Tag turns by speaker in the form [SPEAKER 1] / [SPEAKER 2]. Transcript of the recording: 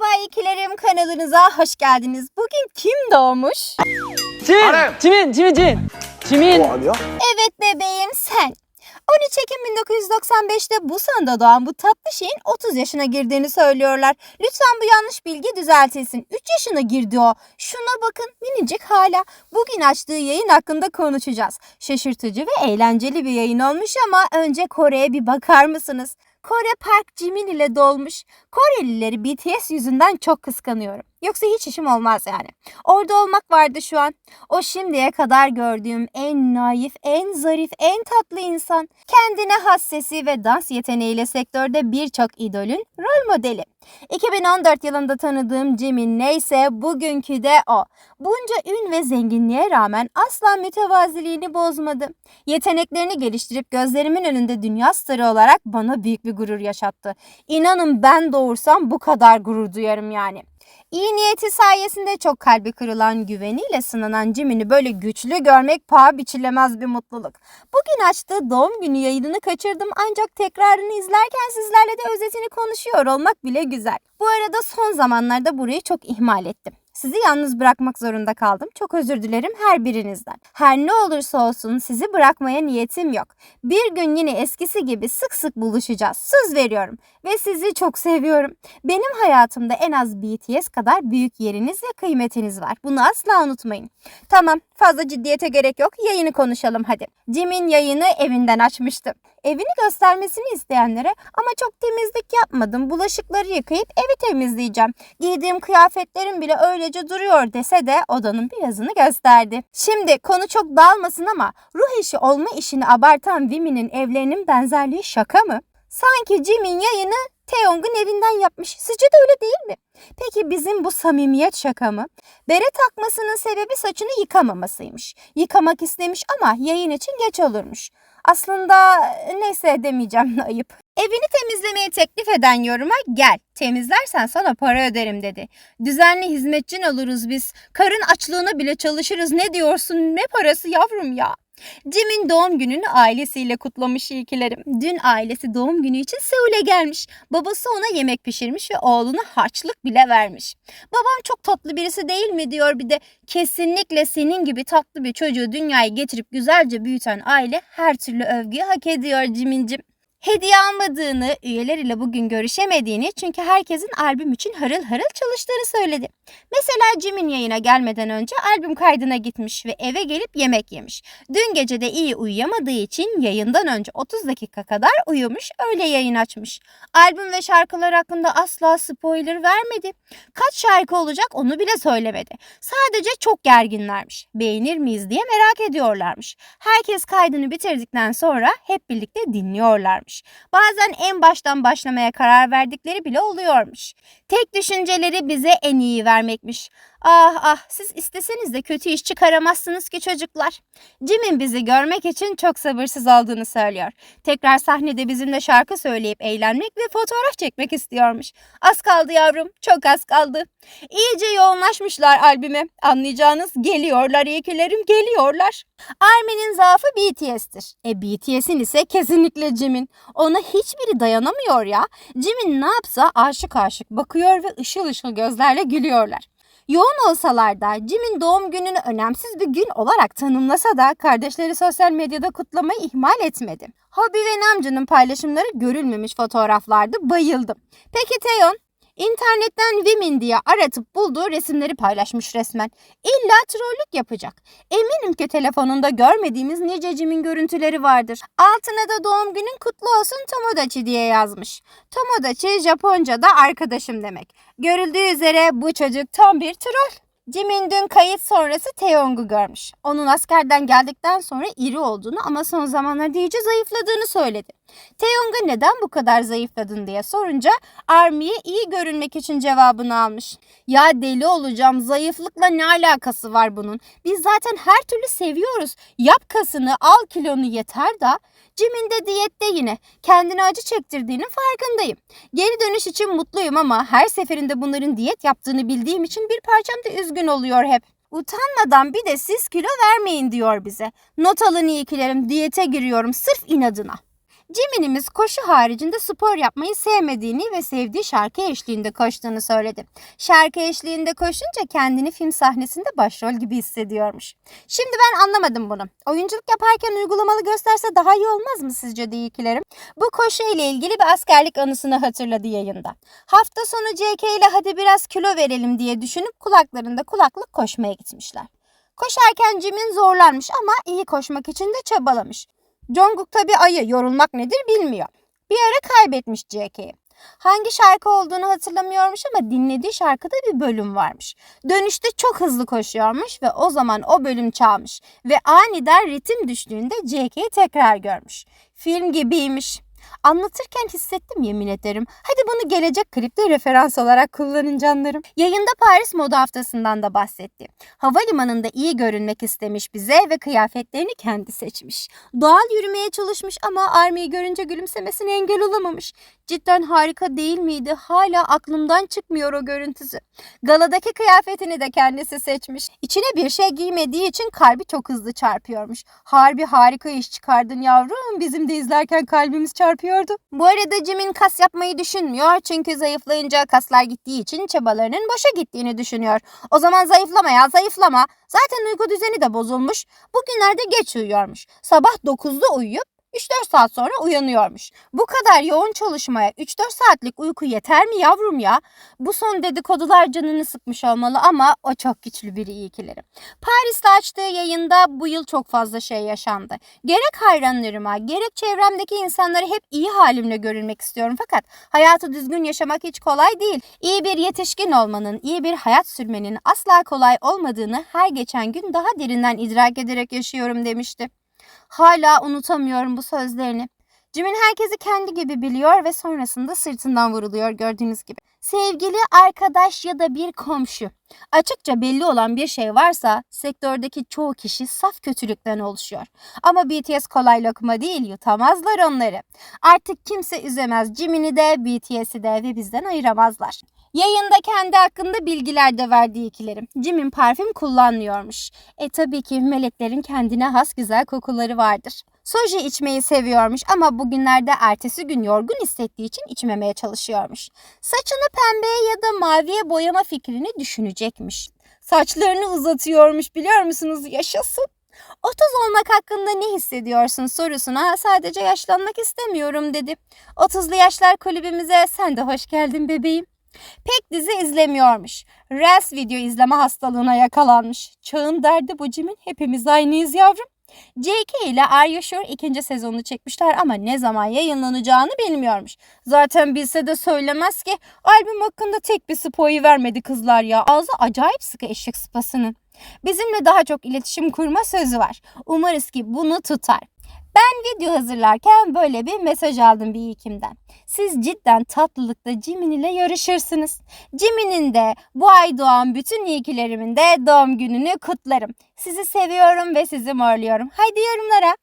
[SPEAKER 1] Merhaba ikilerim kanalınıza hoş geldiniz. Bugün kim doğmuş?
[SPEAKER 2] Çimin, Arem.
[SPEAKER 3] Çimin, Çimin, Çimin. Çimin.
[SPEAKER 1] Evet bebeğim sen. 13 Ekim 1995'te Busan'da doğan bu tatlı şeyin 30 yaşına girdiğini söylüyorlar. Lütfen bu yanlış bilgi düzeltilsin. 3 yaşına girdi o. Şuna bakın minicik hala. Bugün açtığı yayın hakkında konuşacağız. Şaşırtıcı ve eğlenceli bir yayın olmuş ama önce Kore'ye bir bakar mısınız? Kore Park Jimin ile dolmuş. Korelileri BTS yüzünden çok kıskanıyorum. Yoksa hiç işim olmaz yani. Orada olmak vardı şu an. O şimdiye kadar gördüğüm en naif, en zarif, en tatlı insan. Kendine has sesi ve dans yeteneğiyle sektörde birçok idolün rol modeli. 2014 yılında tanıdığım Jimin neyse bugünkü de o. Bunca ün ve zenginliğe rağmen asla mütevaziliğini bozmadı. Yeteneklerini geliştirip gözlerimin önünde dünya starı olarak bana büyük bir gurur yaşattı. İnanın ben doğursam bu kadar gurur duyarım yani. İyi niyeti sayesinde çok kalbi kırılan güveniyle sınanan Jimin'i böyle güçlü görmek paha biçilemez bir mutluluk. Bugün açtığı doğum günü yayınını kaçırdım ancak tekrarını izlerken sizlerle de özetini konuşuyor olmak bile güzel. Bu arada son zamanlarda burayı çok ihmal ettim. Sizi yalnız bırakmak zorunda kaldım. Çok özür dilerim her birinizden. Her ne olursa olsun sizi bırakmaya niyetim yok. Bir gün yine eskisi gibi sık sık buluşacağız. Söz veriyorum. Ve sizi çok seviyorum. Benim hayatımda en az BTS kadar büyük yeriniz ve kıymetiniz var. Bunu asla unutmayın. Tamam fazla ciddiyete gerek yok. Yayını konuşalım hadi. Jim'in yayını evinden açmıştı. Evini göstermesini isteyenlere ama çok temizlik yapmadım. Bulaşıkları yıkayıp evi temizleyeceğim. Giydiğim kıyafetlerim bile öylece duruyor dese de odanın birazını gösterdi. Şimdi konu çok dağılmasın ama ruh eşi olma işini abartan Vimi'nin evlerinin benzerliği şaka mı? Sanki Jim'in yayını Taeyong'un evinden yapmış. Sizce de öyle değil mi? Peki bizim bu samimiyet şaka mı? Bere takmasının sebebi saçını yıkamamasıymış. Yıkamak istemiş ama yayın için geç olurmuş. Aslında neyse demeyeceğim ayıp. Evini temizlemeyi teklif eden yoruma gel temizlersen sana para öderim dedi. Düzenli hizmetçin oluruz biz. Karın açlığına bile çalışırız ne diyorsun ne parası yavrum ya. Jim'in doğum gününü ailesiyle kutlamış iyikilerim. Dün ailesi doğum günü için Seul'e gelmiş. Babası ona yemek pişirmiş ve oğluna harçlık bile vermiş. Babam çok tatlı birisi değil mi diyor bir de. Kesinlikle senin gibi tatlı bir çocuğu dünyaya getirip güzelce büyüten aile her türlü övgüyü hak ediyor Jimin'cim. Hediye almadığını, üyeler ile bugün görüşemediğini çünkü herkesin albüm için harıl harıl çalıştığını söyledi. Mesela Jim'in yayına gelmeden önce albüm kaydına gitmiş ve eve gelip yemek yemiş. Dün gece de iyi uyuyamadığı için yayından önce 30 dakika kadar uyumuş, öyle yayın açmış. Albüm ve şarkılar hakkında asla spoiler vermedi. Kaç şarkı olacak onu bile söylemedi. Sadece çok gerginlermiş. Beğenir miyiz diye merak ediyorlarmış. Herkes kaydını bitirdikten sonra hep birlikte dinliyorlarmış. Bazen en baştan başlamaya karar verdikleri bile oluyormuş. Tek düşünceleri bize en iyi vermekmiş. Ah ah siz isteseniz de kötü iş çıkaramazsınız ki çocuklar. Jim'in bizi görmek için çok sabırsız olduğunu söylüyor. Tekrar sahnede bizimle şarkı söyleyip eğlenmek ve fotoğraf çekmek istiyormuş. Az kaldı yavrum, çok az kaldı. İyice yoğunlaşmışlar albüme. Anlayacağınız geliyorlar iyikilerim geliyorlar. Armin'in zaafı BTS'tir. E BTS'in ise kesinlikle Jim'in. Ona hiçbiri dayanamıyor ya. Jim'in ne yapsa aşık aşık bakıyor ve ışıl ışıl gözlerle gülüyorlar. Yoğun olsalar da Jim'in doğum gününü önemsiz bir gün olarak tanımlasa da kardeşleri sosyal medyada kutlamayı ihmal etmedi. Hobby ve Namjoon'un paylaşımları görülmemiş fotoğraflardı bayıldım. Peki Taeyeon? İnternetten Women diye aratıp bulduğu resimleri paylaşmış resmen. İlla trollük yapacak. Eminim ki telefonunda görmediğimiz nice Jim'in görüntüleri vardır. Altına da doğum günün kutlu olsun Tomodachi diye yazmış. Tomodachi Japonca'da arkadaşım demek. Görüldüğü üzere bu çocuk tam bir troll. Jimin dün kayıt sonrası Taeyong'u görmüş. Onun askerden geldikten sonra iri olduğunu ama son zamanlarda iyice zayıfladığını söyledi. Taeyong'a neden bu kadar zayıfladın diye sorunca Army'ye iyi görünmek için cevabını almış. Ya deli olacağım zayıflıkla ne alakası var bunun? Biz zaten her türlü seviyoruz. Yap kasını al kilonu yeter da. Jimin de diyette yine. Kendine acı çektirdiğinin farkındayım. Geri dönüş için mutluyum ama her seferinde bunların diyet yaptığını bildiğim için bir parçam da üzgün oluyor hep. Utanmadan bir de siz kilo vermeyin diyor bize. Not alın iyikilerim diyete giriyorum sırf inadına. Jimin'imiz koşu haricinde spor yapmayı sevmediğini ve sevdiği şarkı eşliğinde koştuğunu söyledi. Şarkı eşliğinde koşunca kendini film sahnesinde başrol gibi hissediyormuş. Şimdi ben anlamadım bunu. Oyunculuk yaparken uygulamalı gösterse daha iyi olmaz mı sizce diyikilerim? Bu koşu ile ilgili bir askerlik anısını hatırladı yayında. Hafta sonu JK ile hadi biraz kilo verelim diye düşünüp kulaklarında kulaklık koşmaya gitmişler. Koşarken Jimin zorlanmış ama iyi koşmak için de çabalamış. Jungkook tabi ayı yorulmak nedir bilmiyor. Bir ara kaybetmiş JK'yi. Hangi şarkı olduğunu hatırlamıyormuş ama dinlediği şarkıda bir bölüm varmış. Dönüşte çok hızlı koşuyormuş ve o zaman o bölüm çalmış. Ve aniden ritim düştüğünde JK'yi tekrar görmüş. Film gibiymiş. Anlatırken hissettim yemin ederim. Hadi bunu gelecek klipte referans olarak kullanın canlarım. Yayında Paris Moda Haftası'ndan da bahsetti. Havalimanında iyi görünmek istemiş bize ve kıyafetlerini kendi seçmiş. Doğal yürümeye çalışmış ama Army'yi görünce gülümsemesine engel olamamış. Cidden harika değil miydi? Hala aklımdan çıkmıyor o görüntüsü. Galadaki kıyafetini de kendisi seçmiş. İçine bir şey giymediği için kalbi çok hızlı çarpıyormuş. Harbi harika iş çıkardın yavrum. Bizim de izlerken kalbimiz çarpıyordu. Bu arada Jimin kas yapmayı düşünmüyor. Çünkü zayıflayınca kaslar gittiği için çabalarının boşa gittiğini düşünüyor. O zaman zayıflama ya zayıflama. Zaten uyku düzeni de bozulmuş. Bugünlerde geç uyuyormuş. Sabah 9'da uyuyup 3-4 saat sonra uyanıyormuş. Bu kadar yoğun çalışmaya 3-4 saatlik uyku yeter mi yavrum ya? Bu son dedikodular canını sıkmış olmalı ama o çok güçlü biri iyi kilerim. Paris'te açtığı yayında bu yıl çok fazla şey yaşandı. Gerek hayranlarıma gerek çevremdeki insanlara hep iyi halimle görünmek istiyorum fakat hayatı düzgün yaşamak hiç kolay değil. İyi bir yetişkin olmanın, iyi bir hayat sürmenin asla kolay olmadığını her geçen gün daha derinden idrak ederek yaşıyorum demişti. Hala unutamıyorum bu sözlerini. Jimin herkesi kendi gibi biliyor ve sonrasında sırtından vuruluyor gördüğünüz gibi. Sevgili arkadaş ya da bir komşu. Açıkça belli olan bir şey varsa sektördeki çoğu kişi saf kötülükten oluşuyor. Ama BTS kolay lokma değil yutamazlar onları. Artık kimse üzemez Jimin'i de BTS'i de ve bizden ayıramazlar. Yayında kendi hakkında bilgiler de verdiği ikilerim. Jimin parfüm kullanmıyormuş. E tabii ki meleklerin kendine has güzel kokuları vardır. Soji içmeyi seviyormuş ama bugünlerde ertesi gün yorgun hissettiği için içmemeye çalışıyormuş. Saçını pembeye ya da maviye boyama fikrini düşünecekmiş. Saçlarını uzatıyormuş biliyor musunuz? Yaşasın. 30 olmak hakkında ne hissediyorsun sorusuna sadece yaşlanmak istemiyorum dedi. 30'lu yaşlar kulübümüze sen de hoş geldin bebeğim. Pek dizi izlemiyormuş. Reels video izleme hastalığına yakalanmış. Çağın derdi bu Jimin hepimiz aynıyız yavrum. JK ile Are You Sure ikinci sezonunu çekmişler ama ne zaman yayınlanacağını bilmiyormuş. Zaten bilse de söylemez ki albüm hakkında tek bir spoyu vermedi kızlar ya. Ağzı acayip sıkı eşek sıpasının. Bizimle daha çok iletişim kurma sözü var. Umarız ki bunu tutar. Ben video hazırlarken böyle bir mesaj aldım bir ikimden. Siz cidden tatlılıkta Jimin ile yarışırsınız. Jimin'in de bu ay doğan bütün ilgilerimin de doğum gününü kutlarım. Sizi seviyorum ve sizi morluyorum. Haydi yorumlara.